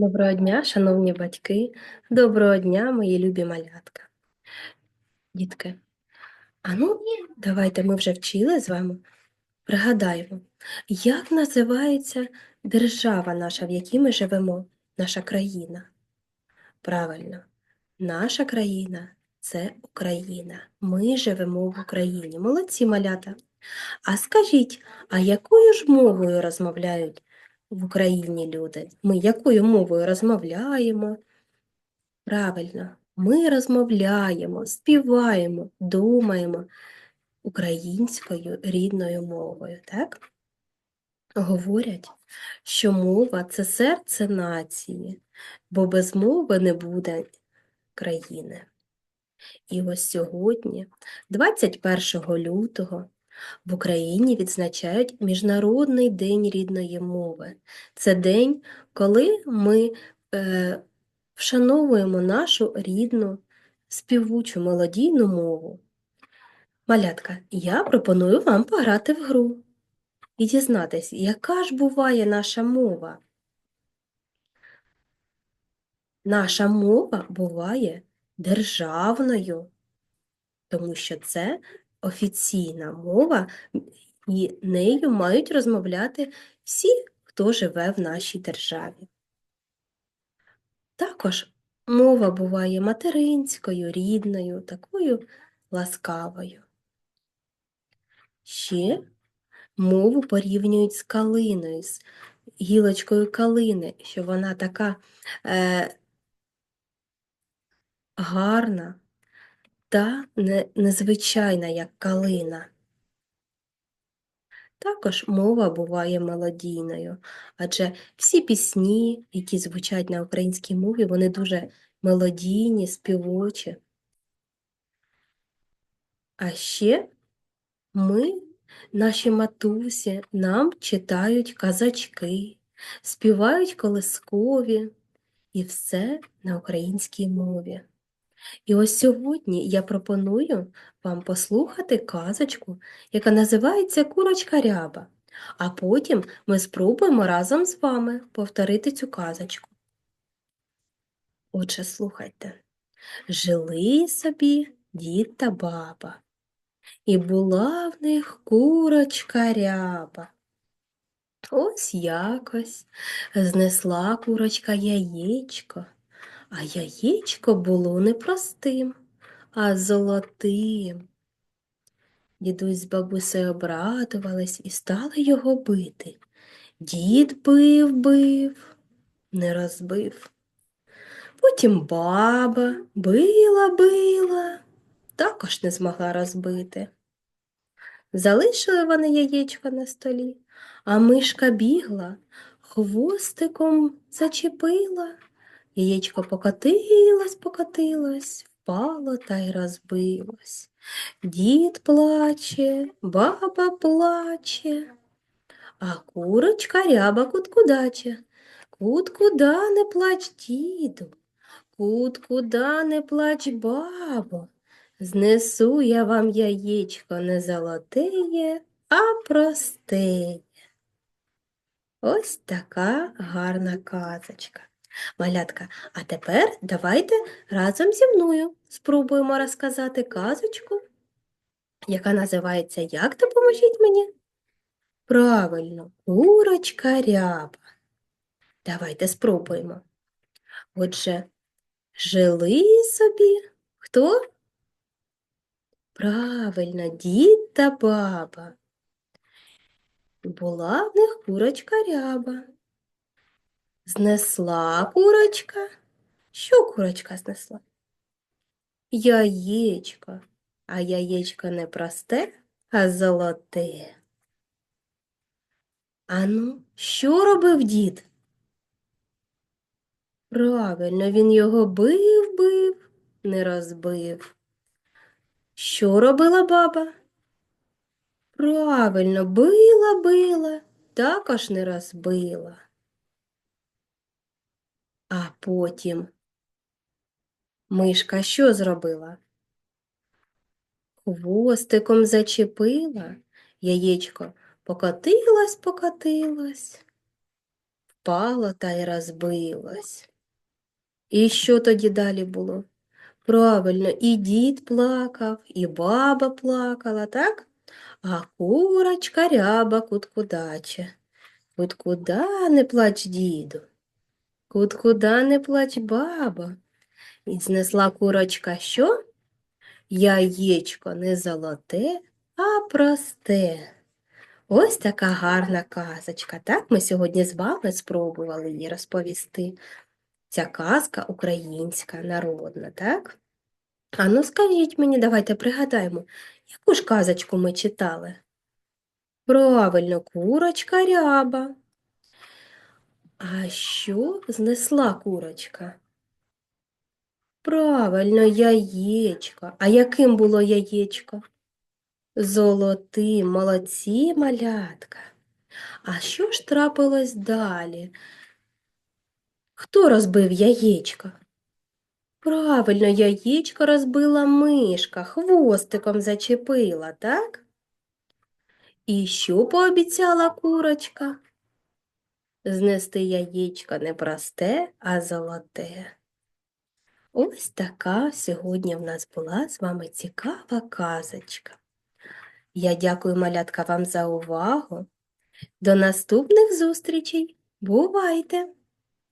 Доброго дня, шановні батьки, доброго дня, мої любі малятка. Дітки, а ну, давайте ми вже вчили з вами, пригадаємо, як називається держава наша, в якій ми живемо, наша країна? Правильно, наша країна це Україна. Ми живемо в Україні. Молодці малята. А скажіть, а якою ж мовою розмовляють в Україні люди? Ми якою мовою розмовляємо? Правильно, ми розмовляємо, співаємо, думаємо українською рідною мовою, так? Говорять, що мова це серце нації, бо без мови не буде країни. І ось сьогодні, 21 лютого, в Україні відзначають Міжнародний день рідної мови. Це день, коли ми е, вшановуємо нашу рідну співучу мелодійну мову. Малятка, я пропоную вам пограти в гру і дізнатись, яка ж буває наша мова. Наша мова буває державною, тому що це офіційна мова, і нею мають розмовляти всі, хто живе в нашій державі. Також мова буває материнською, рідною, такою ласкавою. Ще мову порівнюють з калиною, з гілочкою калини, що вона така е, гарна та незвичайна, як калина. Також мова буває мелодійною, адже всі пісні, які звучать на українській мові, вони дуже мелодійні, співочі. А ще ми, наші матусі, нам читають казачки, співають колискові, і все на українській мові. І ось сьогодні я пропоную вам послухати казочку, яка називається Курочка Ряба, а потім ми спробуємо разом з вами повторити цю казочку. Отже, слухайте. Жили собі дід та баба, і була в них курочка ряба. Ось якось знесла курочка яєчко, а яєчко було не простим, а золотим. Дідусь з бабусею обрадувались і стали його бити. Дід бив, бив, не розбив. Потім баба била, била, також не змогла розбити. Залишили вони яєчко на столі, а мишка бігла, хвостиком зачепила. Яєчко покотилось, покотилось, впало та й розбилось. Дід плаче, баба плаче, а курочка ряба куткудаче. Кут-куда не плач, діду, кут-куда не плач, бабо. Знесу я вам яєчко не золотеє, а простеє. Ось така гарна казочка. Малятка, а тепер давайте разом зі мною спробуємо розказати казочку, яка називається Як допоможіть мені? Правильно, курочка ряба. Давайте спробуємо. Отже, жили собі хто? Правильно, дід та баба. Була в них курочка ряба. Знесла курочка. Що курочка знесла? Яєчко, а яєчко не просте, а золоте. Ану, що робив дід? Правильно, він його бив, бив, не розбив. Що робила баба? Правильно, била, била, також не розбила. А потім мишка що зробила? Хвостиком зачепила, яєчко покотилось, покотилось, впало та й розбилось. І що тоді далі було? Правильно, і дід плакав, і баба плакала, так? А курочка ряба куткудаче. Куткуда не плач, діду, куткуда не плач, баба. І знесла курочка що? Яєчко не золоте, а просте. Ось така гарна казочка. Так, ми сьогодні з вами спробували її розповісти. Ця казка українська, народна, так? А ну скажіть мені, давайте пригадаємо, яку ж казочку ми читали? Правильно, курочка ряба. А що знесла курочка? Правильно, яєчко. А яким було яєчко? Золотим, молодці, малятка. А що ж трапилось далі? Хто розбив яєчко? Правильно, яєчко розбила мишка, хвостиком зачепила, так? І що пообіцяла курочка? Знести яєчко не просте, а золоте. Ось така сьогодні в нас була з вами цікава казочка. Я дякую, малятка, вам за увагу. До наступних зустрічей. Бувайте!